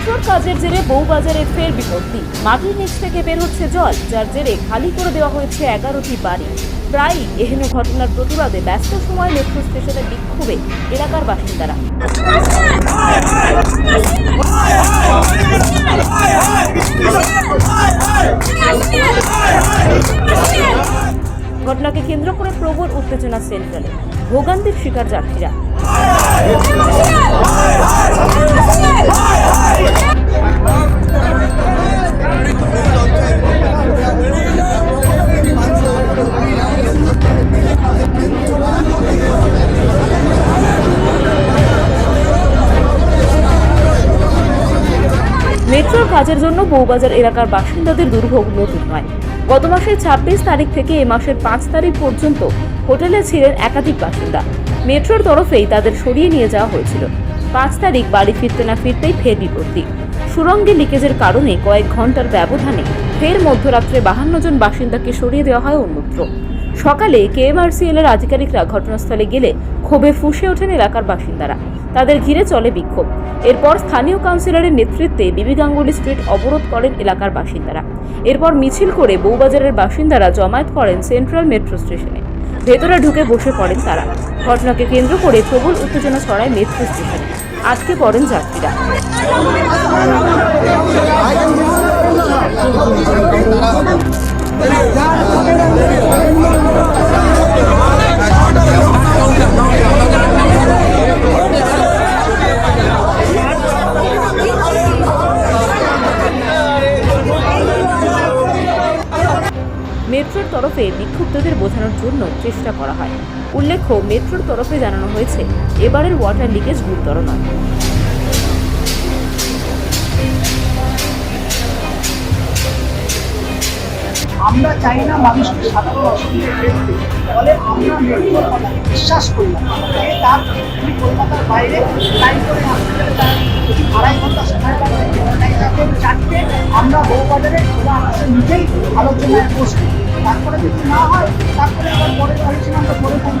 মেট্রোর কাজের জেরে বউবাজারে ফের বিপত্তি। মাটির নিচ থেকে বের হচ্ছে জল, যার জেরে খালি করে দেওয়া হয়েছে এগারোটি বাড়ি। প্রায়ই এহেন ঘটনার প্রতিবাদে ব্যস্ত সময় মেট্রো স্টেশনে বিক্ষোভে এলাকার বাসিন্দারা। ঘটনাকে কেন্দ্র করে প্রবল উত্তেজনা সেন্ট্রালে। ভোগান্তির শিকার যাত্রীরা। মেট্রোর কাজের জন্য বউবাজার এলাকার বাসিন্দাদের দুর্ভোগ নতুন নয়। গত মাসের ছাব্বিশ তারিখ থেকে এ মাসের পাঁচ তারিখ পর্যন্ত হোটেলে ছিলেন একাধিক বাসিন্দা। মেট্রোর তরফেই তাদের সরিয়ে নিয়ে যাওয়া হয়েছিল। পাঁচ তারিখ বাড়ি ফিরতে না ফিরতেই ফের বিপত্তি। সুরঙ্গে লিকেজের কারণে কয়েক ঘণ্টার ব্যবধানে ফের মধ্যরাত্রে বাহান্ন জন বাসিন্দাকে সরিয়ে দেওয়া হয় অন্যত্র। সকালে কেএমআরসিএল এর আধিকারিকরা ঘটনাস্থলে গেলে ক্ষোভে ফুঁসে ওঠেন এলাকার বাসিন্দারা। তাদের ঘিরে চলে বিক্ষোভ। এরপর স্থানীয় কাউন্সিলরের নেতৃত্বে বিবি গাঙ্গুলি স্ট্রিট অবরোধ করেন এলাকার বাসিন্দারা। এরপর মিছিল করে বউবাজারের বাসিন্দারা জমায়েত করেন সেন্ট্রাল মেট্রো স্টেশনে। ভেতরে ঢুকে বসে পড়েন তারা। ঘটনাকে কেন্দ্র করে প্রবল উত্তেজনা ছড়ায় মেট্রো স্টেশনে। আটকে পড়েন যাত্রীরা। মেট্রোর তরফে বিক্ষুব্ধদের বোঝানোর জন্য চেষ্টা করা হয়। উল্লেখ্য, মেট্রোর তরফে জানানো হয়েছে, এবারের ওয়াটার লিকেজ গুরুতর নয়। আমরা চাই না মানুষকে সাধারণ অসুবিধে ফেলতে ফলে আমরা মেট্রোর কথাকে বিশ্বাস করি না। যে তার তিনি কলকাতার বাইরে টাইম করে আসতে তার আড়াই ঘণ্টা সময় লাগবে চারটে আমরা বউবাজারে খোলা আকাশের নিচেই আলোচনায় বসবো তারপরে যদি না হয় তারপরে আবার পরের আলোচনা আমরা পরে করব